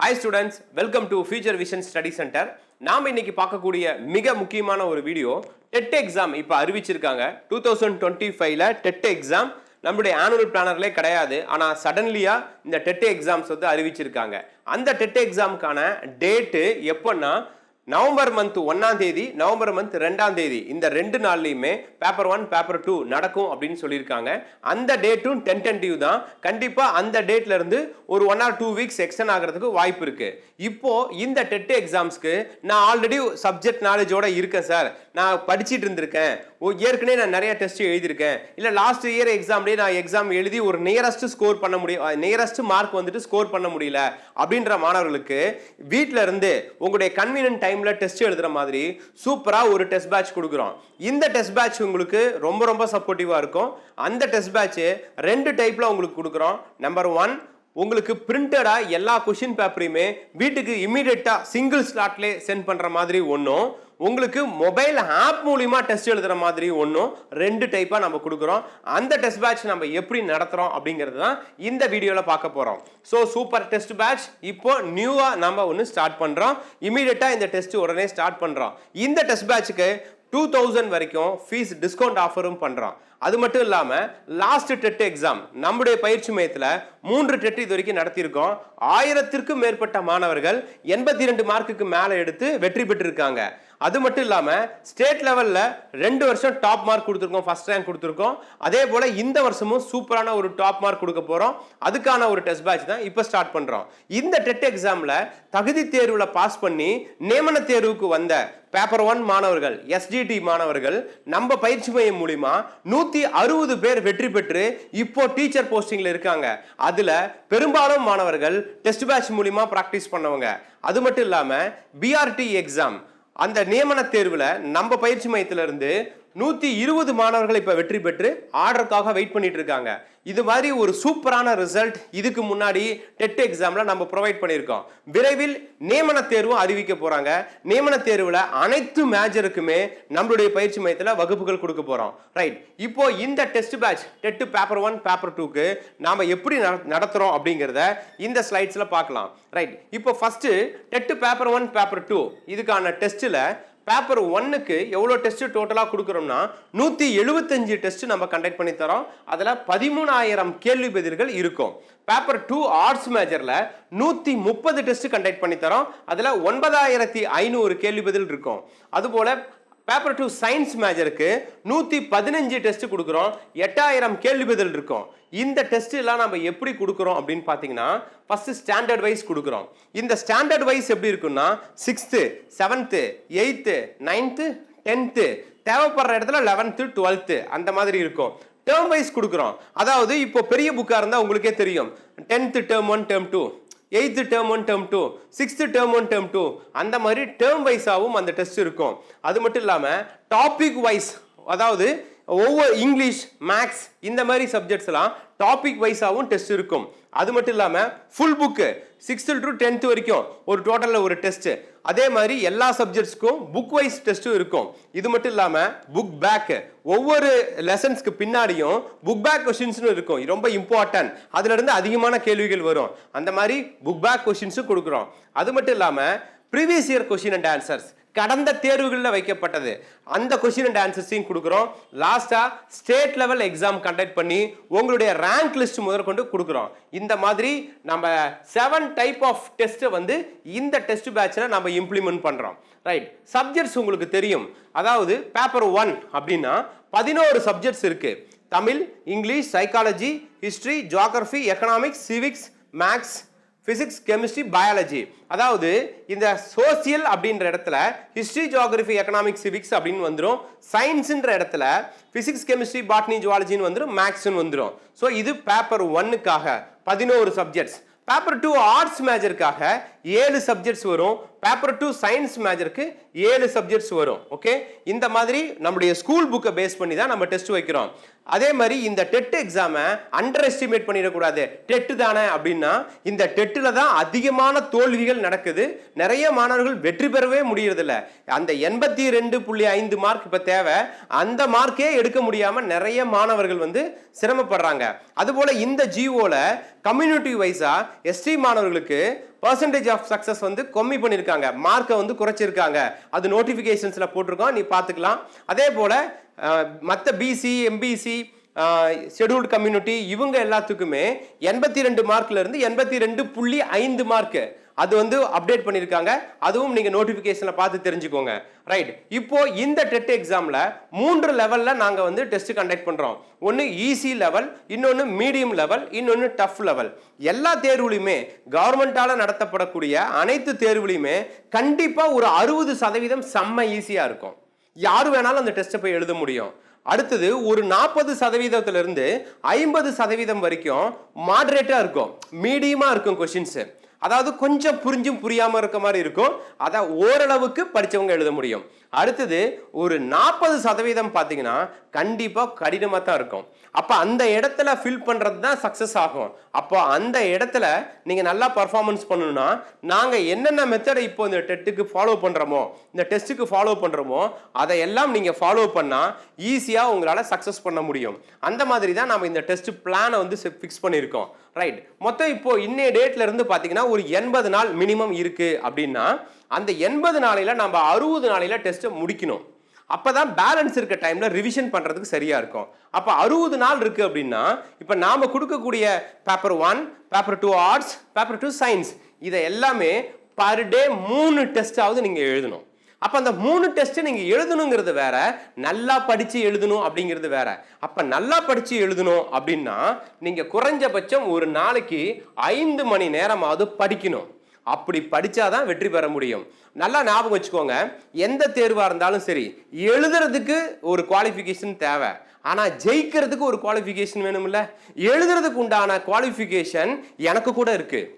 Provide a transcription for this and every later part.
Hi students welcome to future vision study centre நாம் இன்னைக்கு பார்க்கக்கூடிய மிக முக்கியமான ஒரு வீடியோ டெட் எக்ஸாம் இப்போ அறிவிச்சிருக்காங்க. டூ தௌசண்ட் டுவெண்ட்டி ஃபைவ்ல டெட் எக்ஸாம் நம்மளுடைய ஆனுவல் பிளானர்லே கிடையாது. ஆனால் சடன்லியாக இந்த டெட் எக்ஸாம்ஸ் வந்து அறிவிச்சிருக்காங்க. அந்த டெட் எக்ஸாமுக்கான டேட்டு எப்போன்னா நவம்பர் மந்த் ஒன்றாம் தேதி நவம்பர் மந்த் ரெண்டாம் தேதி. இந்த ரெண்டு நாள்லையுமே பேப்பர் ஒன் பேப்பர் டூ நடக்கும் அப்படின்னு சொல்லியிருக்காங்க. அந்த டேட்டும் டென்டென்டிவ் தான். கண்டிப்பாக அந்த டேட்லேருந்து ஒரு one or two weeks extend ஆகிறதுக்கு வாய்ப்பு இருக்குது இப்போது இந்த டெட்டு எக்ஸாம்ஸ்க்கு நான் ஆல்ரெடி சப்ஜெக்ட் நாலேஜோடு இருக்கேன் சார் நான் படிச்சுட்டு இருந்திருக்கேன். ஓ ஏற்கனவே நான் நிறைய டெஸ்ட் எழுதியிருக்கேன். இல்லை லாஸ்ட் இயர் எக்ஸாம்லேயே நான் எக்ஸாம் எழுதி ஒரு நியரஸ்ட் ஸ்கோர் பண்ண முடியும் நியரஸ்ட் மார்க் வந்துட்டு ஸ்கோர் பண்ண முடியல. அப்படின்ற மாணவர்களுக்கு வீட்டில் இருந்து உங்களுடைய கன்வீனியன்ட் டைமில் டெஸ்ட் எழுதுகிற மாதிரி சூப்பராக ஒரு டெஸ்ட் பேட்ச் கொடுக்குறோம். இந்த டெஸ்ட் பேட்ச் உங்களுக்கு ரொம்ப ரொம்ப சப்போர்ட்டிவாக இருக்கும். அந்த டெஸ்ட் பேட்ச் ரெண்டு டைப்பில் உங்களுக்கு கொடுக்குறோம். நம்பர் ஒன் உங்களுக்கு பிரிண்டடாக எல்லா கொஷின் பேப்பரையுமே வீட்டுக்கு இமீடியட்டா சிங்கிள் ஸ்லாட்லேயே சென்ட் பண்ணுற மாதிரி ஒன்றும் உங்களுக்கு மொபைல் ஆப் மூலிமா டெஸ்ட் எழுதுகிற மாதிரி ஒன்றும் ரெண்டு டைப்பாக நம்ம கொடுக்குறோம். அந்த டெஸ்ட் பேட்ச் நம்ம எப்படி நடத்துகிறோம் அப்படிங்கிறது தான் இந்த வீடியோவில் பார்க்க போகிறோம் ஸோ சூப்பர் டெஸ்ட் பேட்ச் இப்போ நியூவாக நம்ம ஒன்று ஸ்டார்ட் பண்ணுறோம் இமீடியட்டாக இந்த டெஸ்ட் உடனே ஸ்டார்ட் பண்ணுறோம் இந்த டெஸ்ட் பேட்சுக்கு டூ தௌசண்ட் வரைக்கும் ஃபீஸ் டிஸ்கவுண்ட் ஆஃபரும் பண்ணுறோம் அது மட்டும் இல்லாமல் லாஸ்ட் டெட் எக்ஸாம் நம்முடைய பயிற்சி மையத்தில் மூன்று டெட் இது வரைக்கும் நடத்தியிருக்கோம். ஆயிரத்திற்கும் மேற்பட்ட மாணவர்கள் எண்பத்தி ரெண்டு மார்க்குக்கு மேலே எடுத்து வெற்றி பெற்றிருக்காங்க. அது மட்டும் இல்லாமல் ஸ்டேட் லெவலில் ரெண்டு வருஷம் டாப் மார்க் கொடுத்துருக்கோம் ஃபர்ஸ்ட் ரேங்க் கொடுத்துருக்கோம். அதே போல் இந்த வருஷமும் சூப்பரான ஒரு டாப் மார்க் கொடுக்க போகிறோம் அதுக்கான ஒரு டெஸ்ட் பேட்ச் தான் இப்போ ஸ்டார்ட் பண்ணுறோம் இந்த டெட் எக்ஸாமில் தகுதி தேர்வில் பாஸ் பண்ணி நியமன தேர்வுக்கு வந்த பேப்பர் ஒன் மாணவர்கள் எஸ்டிடி மாணவர்கள் நம்ம பயிற்சி மையம் மூலிமா நூற்றி அறுபது பேர் வெற்றி பெற்று இப்போ டீச்சர் போஸ்டிங்கில் இருக்காங்க. அதில் பெரும்பாலும் மாணவர்கள் டெஸ்ட் பேட்ச் மூலிமா ப்ராக்டிஸ் பண்ணவங்க. அது மட்டும் இல்லாமல் பிஆர்டி எக்ஸாம் அந்த நியமன தேர்வில் நம்ம பயிற்சி மையத்திலிருந்து நூற்றி இருபது மாணவர்கள் இப்போ வெற்றி பெற்று ஆர்டருக்காக வெயிட் பண்ணிட்டு இருக்காங்க. இது மாதிரி ஒரு சூப்பரான ரிசல்ட் இதுக்கு முன்னாடி டெட் எக்ஸாமில் நம்ம ப்ரொவைட் பண்ணியிருக்கோம். விரைவில் நியமன தேர்வும் அறிவிக்க போகிறாங்க நியமன தேர்வில் அனைத்து மேஜருக்குமே நம்மளுடைய பயிற்சி மையத்தில் வகுப்புகள் கொடுக்க போகிறோம் ரைட் இப்போ இந்த test batch TET paper one paper டூக்கு நாம் எப்படி நடத்துகிறோம் அப்படிங்கிறத இந்த ஸ்லைட்ஸில் பார்க்கலாம். ரைட் இப்போ first TET paper one paper two இதுக்கான டெஸ்ட்டில் பேப்பர் ஒன்னுக்கு எவ்வளோ டெஸ்ட்டு டோட்டலாக கொடுக்குறோம்னா நூற்றி எழுபத்தஞ்சு டெஸ்ட்டு நம்ம கண்டக்ட் பண்ணி தரோம். அதில் பதிமூணாயிரம் கேள்வி பதில்கள் இருக்கும். பேப்பர் டூ ஆர்ட்ஸ் மேஜரில் நூற்றி முப்பது டெஸ்ட்டு கண்டக்ட் பண்ணி தரோம். அதில் ஒன்பதாயிரத்தி ஐநூறு கேள்வி பதில் இருக்கும். அதுபோல் பேப்பர் டூ சயின்ஸ் மேஜருக்கு நூற்றி பதினஞ்சு டெஸ்ட் கொடுக்குறோம். எட்டாயிரம் கேள்வி பதில் இருக்கும். இந்த டெஸ்ட் எல்லாம் நம்ம எப்படி கொடுக்குறோம் அப்படின்னு பார்த்தீங்கன்னா ஃபஸ்ட்டு ஸ்டாண்டர்ட் வைஸ் கொடுக்குறோம். இந்த ஸ்டாண்டர்ட் வைஸ் எப்படி இருக்குன்னா sixth seventh eighth ninth tenth தேவைப்படுற இடத்துல லெவன்த்து டுவெல்த்து அந்த மாதிரி இருக்கும். டேர்ம் வைஸ் கொடுக்குறோம். அதாவது இப்போ பெரிய புக்காக இருந்தால் உங்களுக்கே தெரியும். Tenth term one term two eighth term one term two sixth term one term two அந்த மாதிரி டேர்ம் வைஸாகவும் அந்த டெஸ்ட் இருக்கும். அது மட்டும் இல்லாமல் டாபிக் வைஸ் அதாவது ஒவ்வொரு இங்கிலீஷ் மேக்ஸ் இந்த மாதிரி சப்ஜெக்ட்ஸ்லாம் டாபிக் வைஸாகவும் டெஸ்ட் இருக்கும். அது மட்டும் இல்லாமல் full book sixth to tenth வரைக்கும் ஒரு டோட்டலில் ஒரு டெஸ்ட்டு அதே மாதிரி எல்லா சப்ஜெக்ட்ஸ்க்கும் புக் வைஸ் டெஸ்ட்டும் இருக்கும். இது மட்டும் இல்லாமல் புக் பேக்கு ஒவ்வொரு லெசன்ஸ்க்கு பின்னாடியும் புக் பேக் கொஷின்ஸ்னு இருக்கும். ரொம்ப இம்பார்ட்டன்ட் அதுலேருந்து அதிகமான கேள்விகள் வரும். அந்த மாதிரி புக் பேக் கொஷின்ஸும் கொடுக்குறோம். அது மட்டும் இல்லாமல் previous year question and answers கடந்த தேர்வுகளில் வைக்கப்பட்டது. அந்த கொஸ்டின் அண்ட் ஆன்சர்ஸையும் கொடுக்குறோம். லாஸ்ட்டாக ஸ்டேட் லெவல் எக்ஸாம் கண்டக்ட் பண்ணி உங்களுடைய ரேங்க் லிஸ்ட் முதற்கொண்டு கொடுக்குறோம். இந்த மாதிரி நம்ம செவன் டைப் ஆஃப் டெஸ்ட்டை வந்து இந்த டெஸ்ட் பேட்சில் நம்ம இம்ப்ளிமெண்ட் பண்ணுறோம் ரைட் சப்ஜெக்ட்ஸ் உங்களுக்கு தெரியும். அதாவது பேப்பர் ஒன் அப்படின்னா பதினோரு சப்ஜெக்ட்ஸ் இருக்குது Tamil English psychology history geography economics civics maths physics chemistry biology அதாவது இந்த சோசியல் அப்படின்ற இடத்துல ஹிஸ்ட்ரி ஜியாகிரபி எக்கனாமிக் சிவிக்ஸ் அப்படின்னு வந்துடும் சயின்ஸுன்ற இடத்துல ஃபிசிக்ஸ் கெமிஸ்ட்ரி பாட்னி ஜுவாலஜின்னு வந்துடும் மேக்ஸ்னு வந்துடும் ஸோ இது பேப்பர் ஒன்னுக்காக பதினோரு சப்ஜெக்ட்ஸ் பேப்பர் டூ ஆர்ட்ஸ் மேஜருக்காக ஏழு சப்ஜெக்ட்ஸ் வரும். பேப்பர் டூ சயின்ஸ் மேஜருக்கு ஏழு சப்ஜெக்ட்ஸ் வரும். ஓகே இந்த மாதிரி நம்முடைய ஸ்கூல் புக்கை பேஸ் பண்ணி தான் நம்ம டெஸ்ட் வைக்கிறோம். அதே மாதிரி இந்த டெட் எக்ஸாமை அண்டர் எஸ்டிமேட் பண்ணிடக்கூடாது. டெட்டு தானே அப்படின்னா இந்த டெட்டில் தான் அதிகமான தோல்விகள் நடக்குது. நிறைய மாணவர்கள் வெற்றி பெறவே முடியறதில்ல. அந்த எண்பத்தி ரெண்டு புள்ளி ஐந்து மார்க் இப்போ தேவை. அந்த மார்க்கே எடுக்க முடியாமல் நிறைய மாணவர்கள் வந்து சிரமப்படுறாங்க. அதுபோல் இந்த ஜிஓவில் கம்யூனிட்டி வைஸாக எஸ்டி மாணவர்களுக்கு பர்சன்டேஜ் ஆஃப் சக்ஸஸ் வந்து கம்மி பண்ணியிருக்காங்க. மார்க்கை வந்து குறைச்சிருக்காங்க. அது நோட்டிஃபிகேஷன்ஸில் போட்டிருக்கோம். நீ பார்த்துக்கலாம். அதே போல் மற்ற பிசி எம்பிசி ஷெடியூல்டு கம்யூனிட்டி இவங்க எல்லாத்துக்குமே எண்பத்தி ரெண்டு மார்க்லேருந்து எண்பத்தி ரெண்டு புள்ளி ஐந்து மார்க்கு அது வந்து அப்டேட் பண்ணியிருக்காங்க அதுவும் நீங்கள் நோட்டிஃபிகேஷனில் பார்த்து தெரிஞ்சுக்கோங்க. ரைட் இப்போ இந்த டெட் எக்ஸாமில் மூன்று லெவலில் நாங்கள் வந்து டெஸ்ட் கண்டக்ட் பண்ணுறோம் ஒன்று ஈஸி லெவல் இன்னொன்று மீடியம் லெவல் இன்னொன்று டஃப் லெவல் எல்லா தேர்வுலையுமே கவர்மெண்ட்டால் நடத்தப்படக்கூடிய அனைத்து தேர்வுலையுமே கண்டிப்பாக ஒரு அறுபது சதவீதம் செம்ம ஈஸியாக இருக்கும். யார் வேணாலும் அந்த டெஸ்ட்டை போய் எழுத முடியும். அடுத்தது ஒரு நாற்பது சதவீதத்திலிருந்து ஐம்பது சதவீதம் வரைக்கும் மாட்ரேட்டாக இருக்கும். மீடியமாக இருக்கும் கொஷின்ஸு அதாவது கொஞ்சம் புரிஞ்சும் புரியாமல் இருக்க மாதிரி இருக்கும். அதை ஓரளவுக்கு படித்தவங்க எழுத முடியும். அடுத்தது ஒரு நாற்பது சதவீதம் பார்த்தீங்கன்னா கண்டிப்பாக கடினமாக தான் இருக்கும். அப்போ அந்த இடத்துல ஃபில் பண்ணுறது தான் சக்ஸஸ் ஆகும். அப்போ அந்த இடத்துல நீங்கள் நல்லா பர்ஃபார்மன்ஸ் பண்ணணும்னா நாங்கள் என்னென்ன மெத்தடை இப்போ இந்த டெட்டுக்கு ஃபாலோ பண்ணுறோமோ இந்த டெஸ்ட்டுக்கு ஃபாலோ பண்ணுறோமோ அதை எல்லாம் நீங்கள் ஃபாலோ பண்ணால் ஈஸியாக உங்களால் சக்ஸஸ் பண்ண முடியும். அந்த மாதிரி தான் நம்ம இந்த டெஸ்ட் பிளானை வந்து ஃபிக்ஸ் பண்ணியிருக்கோம். ரைட் மொத்தம் இப்போ இன்னைய டேட்ல இருந்து பார்த்தீங்கன்னா ஒரு எண்பது நாள் மினிமம் இருக்கு அப்படின்னா அந்த எண்பது நாளையில நம்ம அறுபது நாளையில டெஸ்ட்டை முடிக்கணும். அப்பதான் பேலன்ஸ் இருக்க டைம்ல ரிவிஷன் பண்றதுக்கு சரியா இருக்கும். அப்ப அறுபது நாள் இருக்கு அப்படின்னா இப்ப நாம கொடுக்கக்கூடிய paper one paper two arts paper two science இதை எல்லாமே பர் டே மூணு டெஸ்டாவது நீங்க எழுதணும். அப்போ அந்த மூணு டெஸ்ட்டு நீங்கள் எழுதணுங்கிறது வேற நல்லா படித்து எழுதணும் அப்படிங்கிறது வேற. அப்போ நல்லா படித்து எழுதணும் அப்படின்னா நீங்கள் குறைஞ்சபட்சம் ஒரு நாளைக்கு ஐந்து மணி நேரமாவது படிக்கணும். அப்படி படிச்சாதான் வெற்றி பெற முடியும். நல்லா ஞாபகம் வச்சுக்கோங்க எந்த தேர்வாக இருந்தாலும் சரி எழுதுறதுக்கு ஒரு குவாலிஃபிகேஷன் தேவை. ஆனால் ஜெயிக்கிறதுக்கு ஒரு குவாலிஃபிகேஷன் வேணும்ல? எழுதுறதுக்கு உண்டான குவாலிஃபிகேஷன் எனக்கு கூட இருக்குது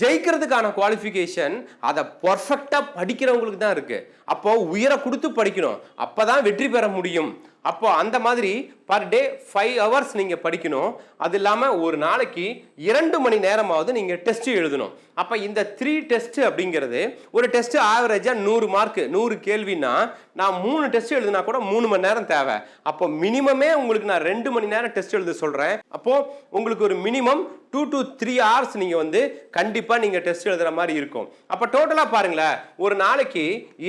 ஜெயிக்கிறதுக்கான குவாலிஃபிகேஷன் அதை பர்ஃபெக்டாக படிக்கிறவங்களுக்கு தான் இருக்குது அப்போ உயிரை கொடுத்து படிக்கணும். அப்போ தான் வெற்றி பெற முடியும். அப்போ அந்த மாதிரி பர் டே ஃபைவ் ஹவர்ஸ் நீங்கள் படிக்கணும். அது இல்லாமல் ஒரு நாளைக்கு இரண்டு மணி நேரமாவது நீங்கள் டெஸ்ட்டு எழுதணும். அப்போ இந்த த்ரீ டெஸ்ட்டு அப்படிங்கிறது ஒரு டெஸ்ட்டு ஆவரேஜாக நூறு மார்க்கு நூறு கேள்வின்னா நான் மூணு டெஸ்ட் எழுதுனா கூட மூணு மணி நேரம் தேவை. அப்போ மினிமமே உங்களுக்கு நான் ரெண்டு மணி நேரம் டெஸ்ட் எழுத சொல்கிறேன் அப்போது உங்களுக்கு ஒரு minimum two to three hours நீங்கள் வந்து கண்டிப்பாக நீங்கள் டெஸ்ட் எழுதுகிற மாதிரி இருக்கும். அப்போ டோட்டலாக பாருங்களேன் ஒரு நாளைக்கு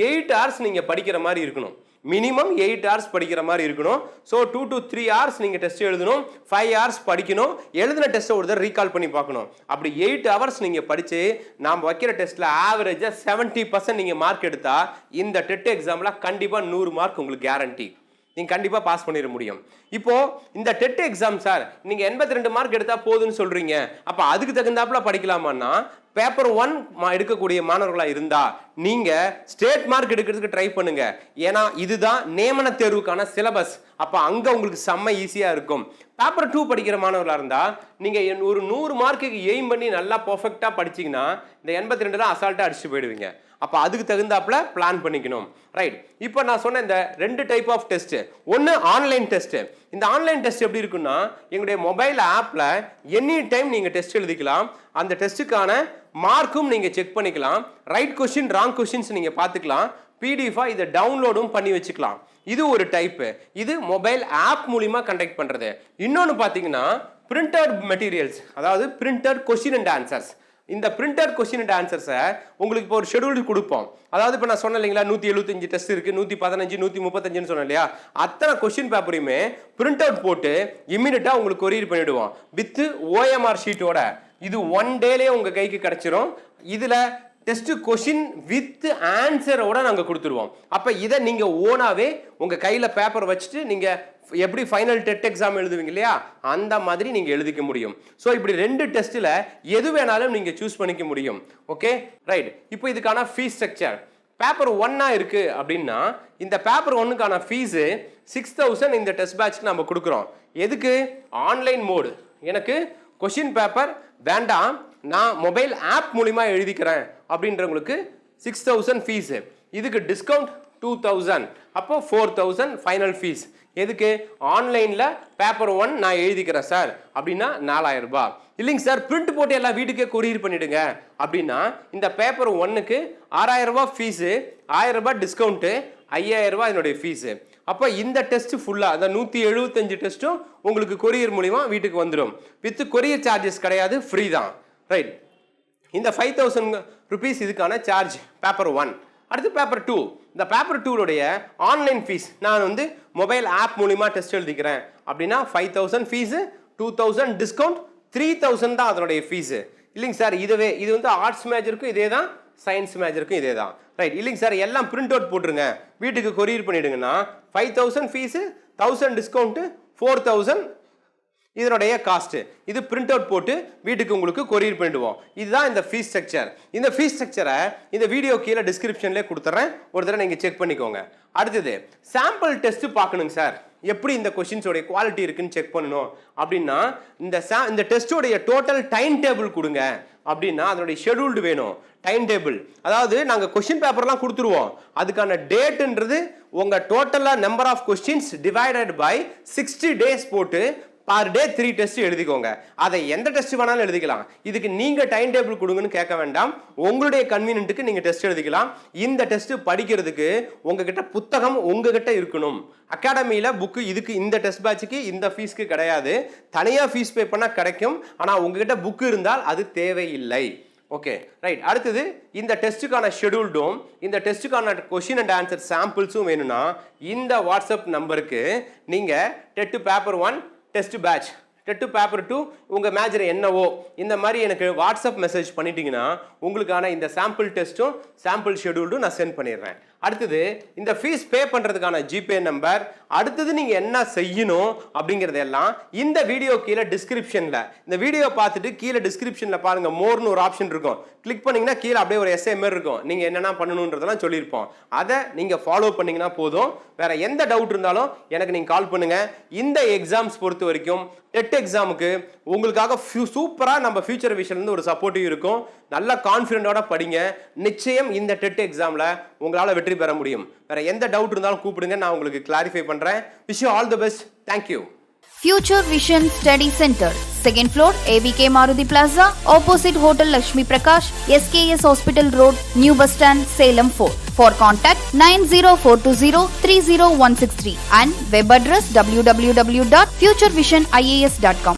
எயிட் ஹவர்ஸ் நீங்கள் படிக்கிற மாதிரி இருக்கணும். மினிமம் எயிட் ஹவர்ஸ் படிக்கிற மாதிரி இருக்கணும். So two to three hours நீங்கள் டெஸ்ட் எழுதணும். ஃபைவ் ஹவர்ஸ் படிக்கணும். எழுதின டெஸ்ட்டை ஒரு தடவை ரீகால் பண்ணி பார்க்கணும். அப்படி எயிட் ஹவர்ஸ் நீங்கள் படித்து நாம் வைக்கிற டெஸ்ட்டில் ஆவரேஜாக செவன்ட்டி பர்சன்ட் நீங்கள் மார்க் எடுத்தால் இந்த டெட் எக்ஸாமில் கண்டிப்பாக நூறு மார்க் உங்களுக்கு கேரண்டி நீங்கள் கண்டிப்பாக பாஸ் பண்ணிட முடியும். இப்போது இந்த டெட் எக்ஸாம் சார் நீங்கள் எண்பத்தி ரெண்டு மார்க் எடுத்தால் போதுன்னு சொல்கிறீங்க அப்போ அதுக்கு தகுந்தாப்புல படிக்கலாமான்னா பேப்பர் ஒன் எடுக்கக்கூடிய மாணவர்களாக இருந்தால் நீங்கள் ஸ்டேட் மார்க் எடுக்கிறதுக்கு ட்ரை பண்ணுங்கள் ஏன்னா இதுதான் நியமன தேர்வுக்கான சிலபஸ் அப்போ அங்கே உங்களுக்கு செம்ம ஈஸியாக இருக்கும். பேப்பர் டூ படிக்கிற மாணவர்களாக இருந்தால் நீங்கள் ஒரு நூறு மார்க்குக்கு எய்ம் பண்ணி நல்லா பர்ஃபெக்டாக படிச்சிங்கன்னா இந்த எண்பத்தி ரெண்டுலாம் அசால்ட்டாக அடிச்சு போயிடுவீங்க. அப்போ அதுக்கு தகுந்தாப்புல பிளான் பண்ணிக்கணும். ரைட் இப்போ நான் சொன்ன இந்த ரெண்டு டைப் ஆஃப் டெஸ்ட் ஒன்று ஆன்லைன் டெஸ்ட் இந்த ஆன்லைன் டெஸ்ட் எப்படி இருக்குன்னா எங்களுடைய மொபைல் ஆப்பில் எனி டைம் நீங்கள் டெஸ்ட் எழுதிக்கலாம். அந்த டெஸ்ட்டுக்கான மார்க்கும் நீங்கள் செக் பண்ணிக்கலாம். ரைட் கொஷின் ராங் கொஷின்ஸ் நீங்கள் பார்த்துக்கலாம் பிடிஎஃபாக இதை டவுன்லோடும் பண்ணி வச்சுக்கலாம். இது ஒரு டைப்பு இது மொபைல் ஆப் மூலிமா கண்டக்ட் பண்ணுறது இன்னொன்று பார்த்தீங்கன்னா பிரிண்டட் மெட்டீரியல்ஸ் அதாவது பிரிண்டட் கொஷின் அண்ட் ஆன்சர்ஸ் இந்த பிரிண்டட் கொஸ்டின் அண்ட் ஆன்சர்ஸை உங்களுக்கு இப்போ ஒரு ஷெடியூல் கொடுப்போம். அதாவது இப்போ நான் சொன்னேன் இல்லைங்களா நூற்றி எழுபத்தஞ்சு டெஸ்ட் இருக்குது நூற்றி பதினஞ்சு நூற்றி முப்பத்தஞ்சுன்னு சொன்னேன் இல்லையா? அத்தனை கொஸ்டின் பேப்பரையுமே பிரிண்ட் அவுட் போட்டு இம்மிடியட்டாக உங்களுக்கு கொரியர் பண்ணிவிடுவோம் வித்து ஓஎம்ஆர் ஷீட்டோட இது ஒன் டேலேயே உங்கள் கைக்கு கிடச்சிரும். இதில் டெஸ்ட்டு கொஷின் வித் ஆன்சரோட நாங்கள் கொடுத்துருவோம். அப்போ இதை நீங்கள் ஓனாகவே உங்கள் கையில் பேப்பர் வச்சுட்டு நீங்கள் எப்படி ஃபைனல் டெட் எக்ஸாம் எழுதுவீங்க இல்லையா? அந்த மாதிரி நீங்கள் எழுதிக்க முடியும். ஸோ இப்படி ரெண்டு டெஸ்ட்டில் எது வேணாலும் நீங்கள் சூஸ் பண்ணிக்க முடியும். ஓகே ரைட் இப்போ இதுக்கான ஃபீஸ் ஸ்ட்ரக்சர் பேப்பர் ஒன்னாக இருக்குது அப்படின்னா இந்த பேப்பர் ஒன்னுக்கான ஃபீஸு சிக்ஸ் தௌசண்ட் இந்த டெஸ்ட் பேட்ச்க்கு நம்ம கொடுக்குறோம். எதுக்கு? ஆன்லைன் மோடு எனக்கு கொஷின் பேப்பர் வேண்டாம். நான் மொபைல் ஆப் மூலிமா எழுதிக்கிறேன் அப்படின்றவங்களுக்கு சிக்ஸ் தௌசண்ட் ஃபீஸு இதுக்கு டிஸ்கவுண்ட் டூ தௌசண்ட் அப்போ ஃபோர் தௌசண்ட் ஃபைனல் ஃபீஸ் எதுக்கு? ஆன்லைனில் பேப்பர் ஒன் நான் எழுதிக்கிறேன் சார் அப்படின்னா நாலாயிரம் ரூபாய். இல்லைங்க சார் பிரிண்ட் போட்டு எல்லாம் வீட்டுக்கே கொரியர் பண்ணிடுங்க. அப்படின்னா இந்த பேப்பர் ஒன்னுக்கு ஆறாயிரம் ரூபாய் ஃபீஸு ஆயிரம் ரூபாய் டிஸ்கவுண்ட்டு ஐயாயிரம் ரூபாய் என்னுடைய ஃபீஸு அப்போ இந்த டெஸ்ட் ஃபுல்லாக அந்த நூற்றி எழுபத்தஞ்சு டெஸ்ட்டும் உங்களுக்கு கொரியர் மூலிமா வீட்டுக்கு வந்துடும் வித் கொரியர் சார்ஜஸ் கிடையாது ஃப்ரீ தான். ரைட் இந்த ஃபைவ் தௌசண்ட் ருபீஸ் இதுக்கான சார்ஜ் பேப்பர் ஒன் அடுத்து பேப்பர் டூ இந்த பேப்பர் டூவுடைய ஆன்லைன் ஃபீஸ் நான் வந்து மொபைல் ஆப் மூலிமா டெஸ்ட் எழுதிக்கிறேன். அப்படின்னா five thousand fees two thousand discount three thousand தான் அதனுடைய ஃபீஸு இல்லைங்க சார் இதுவே இது வந்து ஆர்ட்ஸ் மேஜருக்கும் இதே தான் சயின்ஸ் மேஜருக்கும் இதே தான். ரைட் இல்லைங்க சார் எல்லாம் பிரிண்ட் அவுட் போட்டுருங்க. வீட்டுக்கு courier பண்ணிவிடுங்கன்னா five thousand fees thousand discount four thousand இதனுடைய காஸ்ட்டு இது பிரிண்ட் அவுட் போட்டு வீட்டுக்கு உங்களுக்கு கொரியர் பண்ணிடுவோம். இதுதான் இந்த ஃபீஸ் ஸ்ட்ரக்சர் இந்த ஃபீஸ் ஸ்ட்ரக்சரை இந்த வீடியோ கீழே டிஸ்கிரிப்ஷன்லேயே கொடுத்துட்றேன் ஒரு தடவை நீங்கள் செக் பண்ணிக்கோங்க. அடுத்தது சாம்பிள் டெஸ்ட் பார்க்கணுங்க சார் எப்படி இந்த கொஷின்ஸோடைய குவாலிட்டி இருக்குன்னு செக் பண்ணணும். அப்படின்னா இந்த சா இந்த டெஸ்ட்டோடைய டோட்டல் டைம் டேபிள் கொடுங்க. அப்படின்னா அதனுடைய ஷெடியூல்டு வேணும். டைம் டேபிள் அதாவது நாங்கள் கொஷின் பேப்பர்லாம் கொடுத்துருவோம். அதுக்கான டேட்டுன்றது உங்கள் டோட்டலாக number of questions divided by sixty days போட்டு பர் டே த்ரீ டெஸ்ட் எழுதிக்கோங்க. அதை எந்த டெஸ்ட் வேணாலும் எழுதிக்கலாம். இதுக்கு நீங்க டைம் டேபிள் கொடுங்கன்னு கேட்க வேண்டாம். உங்களுடைய கன்வீனியன்ட்டுக்கு நீங்க டெஸ்ட் எழுதிக்கலாம். இந்த டெஸ்ட் படிக்கிறதுக்கு உங்ககிட்ட புத்தகம் உங்ககிட்ட இருக்கணும். அகாடமியில் புக்கு இதுக்கு இந்த டெஸ்ட் பேட்சுக்கு இந்த ஃபீஸ்க்கு கிடையாது. தனியாக ஃபீஸ் பே பண்ணால் கிடைக்கும். ஆனால் உங்ககிட்ட புக்கு இருந்தால் அது தேவையில்லை. ஓகே ரைட் அடுத்தது இந்த டெஸ்ட்டுக்கான ஷெடியூல்டும் இந்த டெஸ்ட்டுக்கான கொஷின் அண்ட் ஆன்சர் சாம்பிள்ஸும் வேணும்னா இந்த வாட்ஸ்அப் நம்பருக்கு நீங்கள் TET paper one test batch TET paper two உங்கள் மேஜர் என்னவோ. இந்த மாதிரி எனக்கு வாட்ஸ்அப் மெசேஜ் பண்ணிட்டீங்கன்னா உங்களுக்கான இந்த சாம்பிள் டெஸ்ட்டும் சாம்பிள் ஷெடியூல்டும் நான் சென்ட் பண்ணிடுறேன். அடுத்தது இந்த ஃபீஸ் பே பண்ணுறதுக்கான ஜிபே நம்பர் அடுத்தது நீங்கள் என்ன செய்யணும் அப்படிங்கிறதெல்லாம் இந்த வீடியோ கீழே டிஸ்கிரிப்ஷனில் இந்த வீடியோ பார்த்துட்டு கீழே டிஸ்கிரிப்ஷனில் பாருங்கள் மோர்னு ஒரு ஆப்ஷன் இருக்கும். கிளிக் பண்ணீங்கன்னா கீழே அப்படியே ஒரு எஸ்ஏ மாதிரி இருக்கும். நீங்கள் என்னென்ன பண்ணணுன்றதெல்லாம் சொல்லியிருப்போம். அதை நீங்கள் ஃபாலோ பண்ணிங்கன்னா போதும். வேறு எந்த டவுட் இருந்தாலும் எனக்கு நீங்கள் கால் பண்ணுங்கள் இந்த எக்ஸாம்ஸ் பொறுத்த வரைக்கும் டெட் எக்ஸாமுக்கு உங்களுக்காக சூப்பராக நம்ம ஃபியூச்சர் விஷன்லேருந்து ஒரு சப்போர்ட்டிவ் இருக்கும். நல்லா கான்ஃபிடென்ட்டோட படிங்க. நிச்சயம் இந்த டெட் எக்ஸாமில் உங்களால் வெற்றி பெற முடியும். வேறு எந்த டவுட் இருந்தாலும் கூப்பிடுங்க நான் உங்களுக்கு கிளாரிஃபை பண்ணுறேன் wish all the best thank you future vision study centre second floor AVK Maruti plaza opposite hotel Lakshmi Prakash SKS hospital road new bus stand Salem fort For contact 90420 30163 and web address www.futurevision.ias.com.